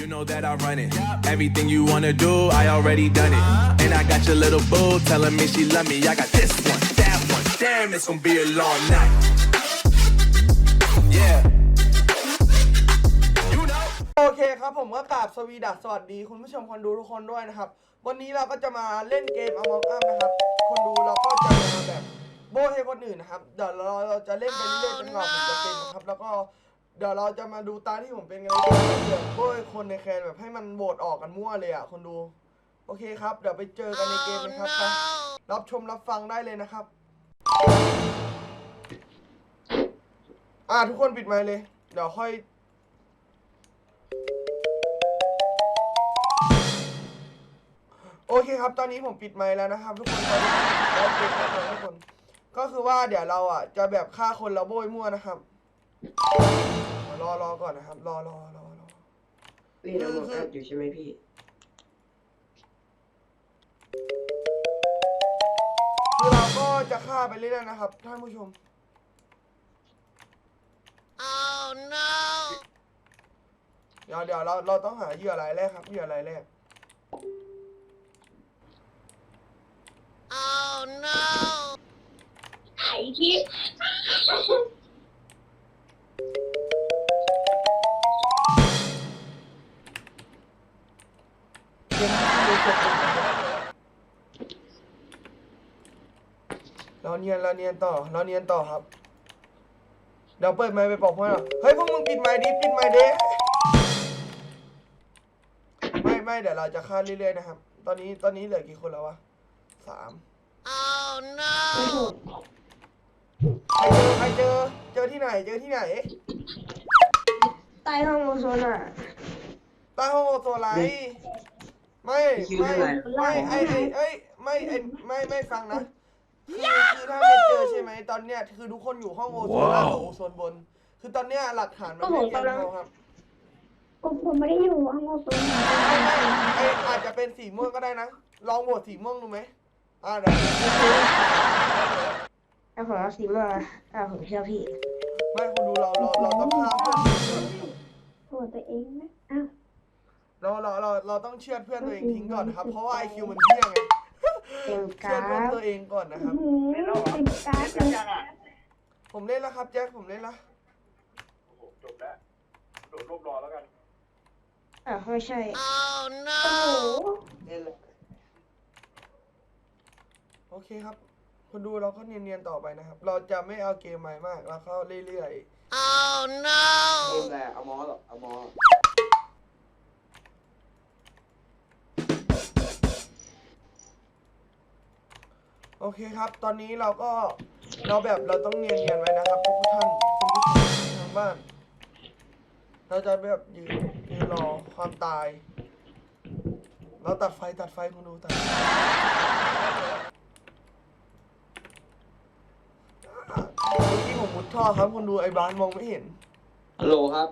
You know that I run it. Everything you wanna do, I already done it. And I got your little boo telling me she love me. I got this one, that one. Damn, it's gonna be a long night. Yeah. You know. โอเคครับผมก็กราบสวีดัสสวัสดีคุณผู้ชมคนดูทุกคนด้วยนะครับ วันนี้เราก็จะมาเล่นเกม Among Us นะครับ คนดูเราก็จะมาแบบโบยให้คนอื่นนะครับ เดี๋ยวเราเราจะเล่นไปเรื่อยๆจนกว่าผมจะเป็นนะครับ แล้วก็ เดี๋ยวเราจะมาดูตาที่ผมเป็นกันเลยเดี๋ยวโบยคนในแคนแบบให้มันโหวตออกกันมั่วเลยอะคนดู โอเคครับ เดี๋ยวไปเจอกันในเกมนะครับไปรับชมรับฟังได้เลยนะครับ อ่าทุกคนปิดไมค์เลย เดี๋ยวค่อย โอเคครับ ตอนนี้ผมปิดไมค์แล้วนะครับ ทุกคนตอนนี้เราปิดแล้วทุกคน ก็คือว่าเดี๋ยวเราอะจะแบบฆ่าคนแล้วโบยมั่วนะครับ รอรอก่อนนะครับ รอรอรอรอ พี่น้ำมันอัดอยู่ใช่ไหมพี่ คือเราก็จะฆ่าไปเรื่อยๆนะครับ ท่านผู้ชม Oh no! เดี๋ยวเดี๋ยวเราเราต้องหาเหยื่อรายแรกครับเหยื่อรายแรก Oh no! ไอ้ที่ เราเนียนเราเนียนต่อเราเนียนต่อครับเดี๋ยวเปิดไมค์ไปบอกเพื่อนว่าเฮ้ยพวกมึงปิดไมค์ดิปิดไมค์ดิไม่ไม่เดี๋ยวเราจะฆ่าเรื่อยๆนะครับ ตอนนี้ตอนนี้เหลือกี่คนแล้ววะสาม Oh ไม่ถู no! กใครเจอใครเจอเจอที่ไหนเจอที่ไหนใต้ห้องโอโซนอะใต้ห้องโอโซไลท์ไม่คิวไม่เท่าไหร่ไม่ไอไอเอ้ยไม่ไอไม่ไม่ฟังนะ คือคือถ้าไม่เจอใช่ไหมตอนเนี้ยคือทุกคนอยู่ห้องโอโซนล่างกับโอโซนบน คือตอนเนี้ยหลักฐานมันไม่เพียงพอครับผมผมไม่ได้อยู่ห้องโอโซนไม่ไม่ไออาจจะเป็นสีม่วงก็ได้นะ ลองโหวตสีม่วงดูไหมอ่าเดี๋ยวแล้วผมเอาสีม่วงอะอ่าผมเชื่อพี่ไม่คุณดูเราเราเราต้องฆ่าเพื่อนโหวตตัวเองนะอ้าวเราเราเราเราต้องเชื่อเพื่อนตัวเองทิ้งก่อนนะครับ เพราะว่าไอคิวมันเที่ยงไง เต็มเชื่กาอเพื่อนรตัวเองก่อนนะครับ หืมเต็มการ์ดเลยผมเล่นแล้วครับแจ็คผมเล่นแล้วจบแล้วโดดรวบรอแล้วกันอ่าไม่ใช่ Oh โอ้โห no! เล่นเลยโอเคครับคนดูเราก็เนียนๆต่อไปนะครับ เราจะไม่เอาเกมใหม่มากเราเข้าเรื่อย Oh เล่น no! แหละเอามอหรอเอามอๆ โอเคครับ ตอนนี้เราก็เราแบบเราต้องเนียนๆไว้นะครับทุกท่านคุณผู้ชมทางบ้าน เราจะแบบยืนยืนรอความตาย เราตัดไฟตัดไฟคุณดูตัดเมื่อกี้ผมมุดท่อครับคุณดูไอ้บานมองไม่เห็นฮัลโหลครับ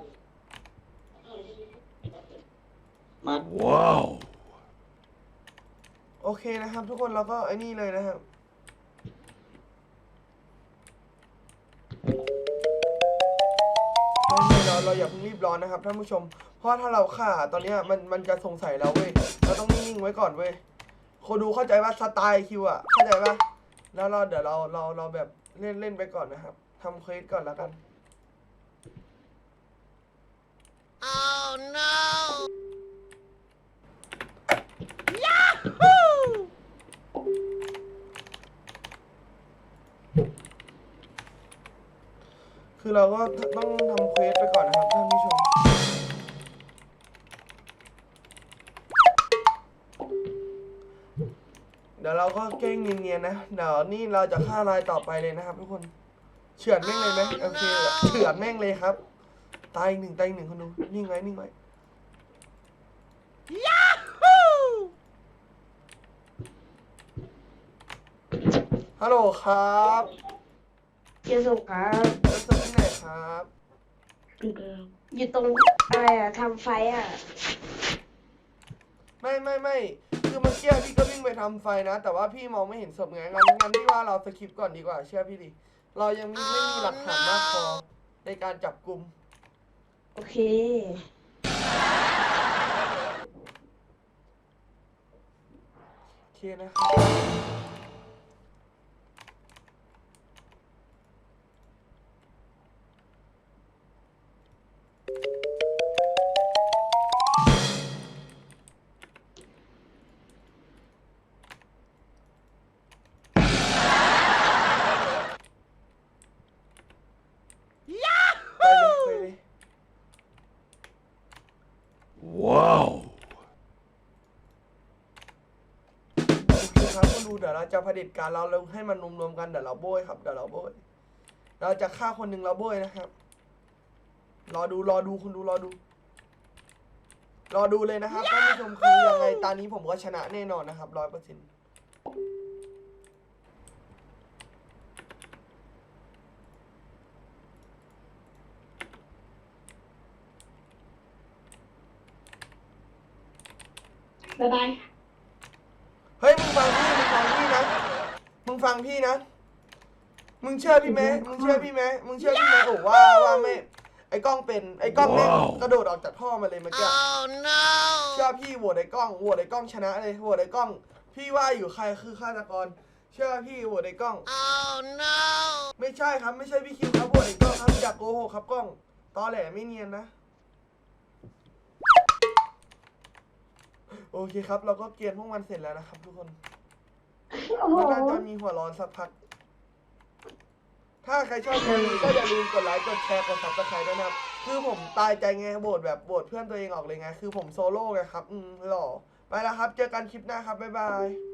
มา Wow. โอเคนะครับ ทุกคนเราก็ไอ้นี่เลยนะครับ เราเราอย่าเพิ่งรีบร้อนนะครับท่านผู้ชม เพราะถ้าเราฆ่าตอนเนี้ยมันมันจะสงสัยเราเว้ย เราต้องนิ่งๆไว้ก่อนเว้ยคนดูเข้าใจว่าสไตล์คิวอะเข้าใจปะแล้วเราเดี๋ยวเราเราเราแบบเล่นเล่นไปก่อนนะครับทำเควสก่อนแล้วกัน Oh no! คือ เราก็ต้องทำเควสไปก่อนนะครับท่านผู้ชม เดี๋ยวเราก็แกล้งเนียนๆนะ เดี๋ยวนี่เราจะฆ่ารายต่อไปเลยนะครับทุกคน เฉือนแม่งเลยไหมโอเค เฉือนแม่งเลยครับ ตายหนึ่งตายหนึ่งคนดู นิ่งไว้ นิ่งไว้ฮัลโหลครับ เจสุครับจะ ครับอยู่ตรงอะไรอะทำไฟอะไม่ไม่ไม่คือเมื่อกี้พี่ก็วิ่งไปทำไฟนะ แต่ว่าพี่มองไม่เห็นศพไงงั้นงั้นพี่ว่าเราสคิปก่อนดีกว่าเชื่อพี่ดิเรายังไม่ไม่มีหลักฐานมากพอในการจับกลุ่มโอเค โอเคนะครับ เดี๋ยวเราจะเผด็จการเราลงให้มันรวมๆกันเดี๋ยวเราโบยครับเดี๋ยวเราโบยเราจะฆ่าคนหนึ่งเราโบยนะครับ รอดูรอดูคุณดูรอดู รอดูเลยนะครับท่านผู้ชมคือยังไงตอนนี้ผมก็ชนะแน่นอนนะครับร้อยเปอร์เซ็นต์บ๊ายบาย เฮ้ยมึงฟังพี่มึง ฟังพี่นะ มึงฟังพี่นะ มึงเชื่อพี่ไหมมึงเชื่อพี่ไหมมึงเชื่อพี่ไหมโอ้ว่าว่าไม่ ไอ้กล้องเป็น ไอ้กล้องเนี่ยว้าวกระโดดออกจากท่อมาเลยเมื่อกี้ Oh no! เชื่อพี่โหวตไอ้กล้อง โหวตไอ้กล้องชนะเลย โหวตไอ้กล้อง พี่ว่าอยู่ใครคือฆาตกร เชื่อพี่โหวตไอ้กล้อง Oh no! ไม่ใช่ครับ ไม่ใช่พี่คิวครับโหวตไอ้กล้องครับอย่าโกหกครับกล้อง ตอแหลไม่เนียนนะโอเคครับ เราก็เกลียนพวกมันเสร็จแล้วนะครับทุกคน โอ้โห มันน่าจะมีหัวร้อนสักพัก ถ้าใครชอบคลิปนี้ก็อย่าลืมกดไลค์ กดแชร์ กดซับสไครต์ด้วยนะครับ คือผมตายใจไงโบดแบบโบดเพื่อนตัวเองออกเลยไง คือผมโซโล่ไงครับ อืมหล่อไปแล้วครับ เจอกันคลิปหน้าครับ บ๊ายบาย